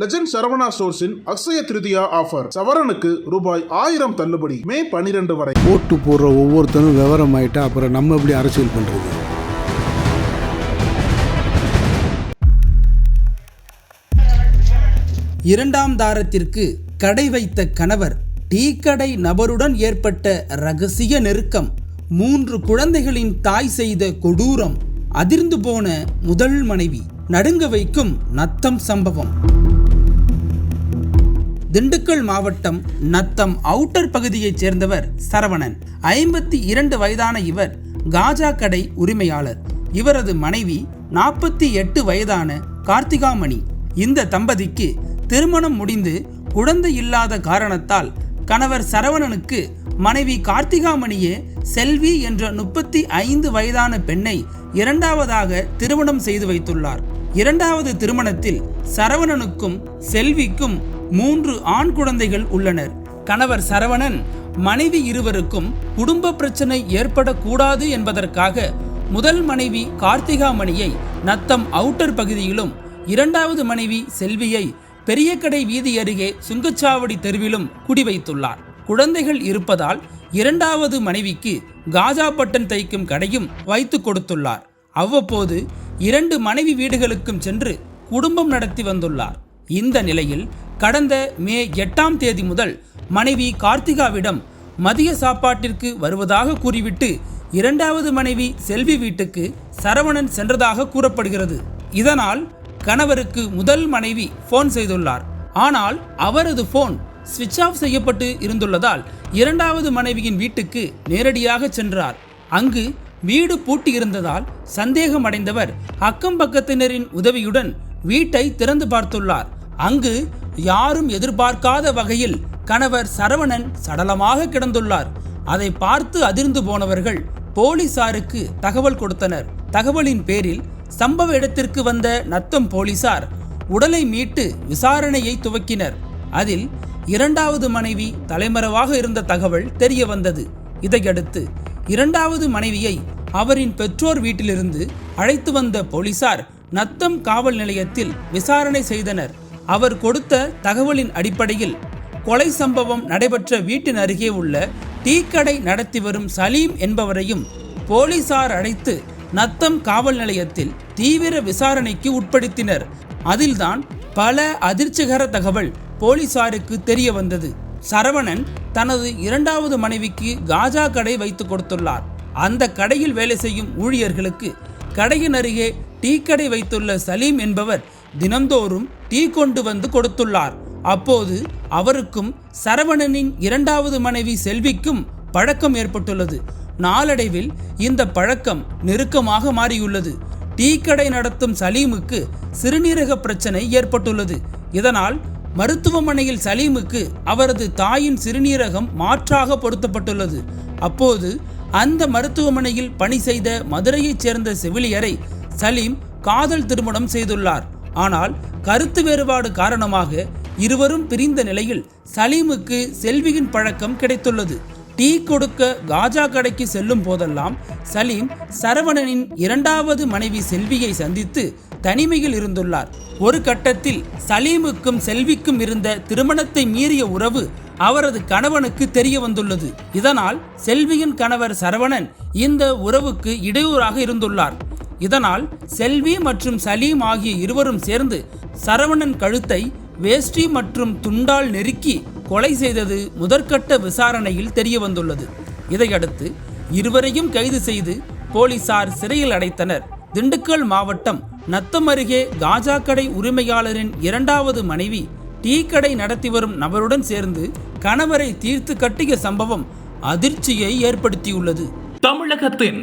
Legend Saravana ஸ்டோர்ஸின் Akshaya Tritiya offer சவரனுக்கு ரூபாய் ஆயிரம் தள்ளுபடி. மே பனிரெண்டு வரை. ஓட்டு போடுற ஒவ்வொருத்தரும் விவரம் ஆயிட்டா அப்புறம் நம்ம எப்படி அரசியல் பண்றது? இரண்டாம் தாரத்திற்கு கடை வைத்த கணவர் டீ கடை நபருடன் ஏற்பட்ட ரகசிய நெருக்கம் மூன்று குழந்தைகளின் தாய் செய்த கொடூரம் அதிர்ந்து போன முதல் மனைவி நடுங்க வைக்கும் நத்தம் சம்பவம். திண்டுக்கல் மாவட்டம் நத்தம் அவுட்டர் பகுதியைச் சேர்ந்தவர் சரவணன். ஐம்பத்தி இரண்டு வயதான இவர் காஜா கடை உரிமையாளர். இவரது மனைவி நாற்பத்தி எட்டு வயதான கார்த்திகாமணி. இந்த தம்பதிக்கு திருமணம் முடிந்து குழந்தை இல்லாத காரணத்தால் கணவர் சரவணனுக்கு மனைவி கார்த்திகாமணியே செல்வி என்ற முப்பத்தி ஐந்து வயதான பெண்ணை இரண்டாவதாக திருமணம் செய்து வைத்துள்ளார். இரண்டாவது திருமணத்தில் சரவணனுக்கும் செல்விக்கும் மூன்று ஆண் குழந்தைகள் உள்ளனர். கணவர் சரவணன் மனைவி இருவருக்கும் குடும்ப பிரச்சனை ஏற்படக்கூடாது என்பதற்காக முதல் மனைவி கார்த்திகாமணியை நத்தம் அவுட்டர் பகுதியிலும் இரண்டாவது மனைவி செல்வியை பெரியக்கடை வீதி அருகே சுங்கச்சாவடி தெருவிலும் குடிவைத்துள்ளார். குழந்தைகள் இருப்பதால் இரண்டாவது மனைவிக்கு காஜா பட்டன் தைக்கும் கடையும் வைத்து கொடுத்துள்ளார். அவ்வப்போது இரண்டு மனைவி வீடுகளுக்கும் சென்று குடும்பம் நடத்தி வந்துள்ளார். இந்த நிலையில் கடந்த மே எட்டாம் தேதி முதல் மனைவி கார்த்திகாவிடம் மதிய சாப்பாட்டிற்கு வருவதாக கூறிவிட்டு இரண்டாவது மனைவி செல்வி வீட்டுக்கு சரவணன் சென்றதாக கூறப்படுகிறது. இதனால் கணவருக்கு முதல் மனைவி ஃபோன் செய்துள்ளார். ஆனால் அவரது ஃபோன் ஸ்விட்ச் ஆஃப் செய்யப்பட்டு இருந்துள்ளதால் இரண்டாவது மனைவியின் வீட்டுக்கு நேரடியாக சென்றார். அங்கு வீடு பூட்டி இருந்ததால் சந்தேகம் அடைந்தவர் அக்கம் பக்கத்தினரின் உதவியுடன் வீட்டை திறந்து பார்த்துள்ளார். அங்கு யாரும் எதிர்பார்க்காத வகையில் கணவர் சரவணன் சடலமாக கிடந்துள்ளார். அதை பார்த்து அதிர்ந்து போனவர்கள் போலீசாருக்கு தகவல் கொடுத்தனர். தகவலின் பேரில் சம்பவ இடத்திற்கு வந்த நத்தம் போலீசார் உடலை மீட்டு விசாரணையை துவக்கினர். அதில் இரண்டாவது மனைவி தலைமறைவாக இருந்த தகவல் தெரிய வந்தது. இதையடுத்து இரண்டாவது மனைவியை அவரின் பெற்றோர் வீட்டிலிருந்து அழைத்து வந்த போலீசார் நத்தம் காவல் நிலையத்தில் விசாரணை செய்தனர். அவர் கொடுத்த தகவலின் அடிப்படையில் கொலை சம்பவம் நடைபெற்ற வீட்டின் அருகே உள்ள டீக்கடை நடத்தி வரும் சலீம் என்பவரையும் போலீசார் அழைத்து நத்தம் காவல் நிலையத்தில் தீவிர விசாரணைக்கு உட்படுத்தினர். அதில்தான் பல அதிர்ச்சிகர தகவல் போலீசாருக்கு தெரிய வந்தது. சரவணன் தனது இரண்டாவது மனைவிக்கு காஜா கடை வைத்து கொடுத்துள்ளார். அந்த கடையில் வேலை செய்யும் ஊழியர்களுக்கு கடையின் அருகே டீ கடை வைத்துள்ள சலீம் என்பவர் தினந்தோறும் டீ கொண்டு வந்து கொடுத்துள்ளார். அப்போது அவருக்கும் சரவணனின் இரண்டாவது மனைவி செல்விக்கும் பழக்கம் ஏற்பட்டுள்ளது. நாளடைவில் இந்த பழக்கம் நெருக்கமாக மாறியுள்ளது. டீ கடை நடத்தும் சலீமுக்கு சிறுநீரக பிரச்சனை ஏற்பட்டுள்ளது. இதனால் மருத்துவமனையில் சலீமுக்கு அவரது தாயின் சிறுநீரகம் மாற்றாக பொருத்தப்பட்டுள்ளது. அப்போது அந்த மருத்துவமனையில் பணி செய்த மதுரையைச் சேர்ந்த செவிலியரை சலீம் காதல் திருமணம் செய்துள்ளார். ஆனால் கருத்து வேறுபாடு காரணமாக இருவரும் பிரிந்த நிலையில் சலீமுக்கு செல்வியின் பழக்கம் கிடைத்துள்ளது. டீ கொடுக்க காஜா கடைக்கு செல்லும் போதெல்லாம் சலீம் சரவணனின் இரண்டாவது மனைவி செல்வியை சந்தித்து தனிமையில் இருந்துள்ளார். ஒரு கட்டத்தில் சலீமுக்கும் செல்விக்கும் இருந்த திருமணத்தை மீறிய உறவு அவரது கணவனுக்கு தெரிய வந்துள்ளது. இதனால் செல்வியின் கணவர் சரவணன் இந்த உறவுக்கு இடையூறாக இருந்துள்ளார். இதனால் செல்வி மற்றும் சலீம் ஆகிய இருவரும் சேர்ந்து சரவணன் கழுத்தை வேஷ்டி மற்றும் துண்டால் நெருக்கி கொலை செய்தது முதற்கட்ட விசாரணையில் தெரிய வந்துள்ளது இதையடுத்து இருவரையும் கைது செய்து போலீசார் சிறையில் அடைத்தனர். திண்டுக்கல் மாவட்டம் நத்தம் அருகே காஜா கடை உரிமையாளரின் இரண்டாவது மனைவி டீ கடை நடத்தி வரும் நபருடன் சேர்ந்து கணவரை தீர்த்து கட்டிய சம்பவம் அதிர்ச்சியை ஏற்படுத்தியுள்ளது. தமிழகத்தின்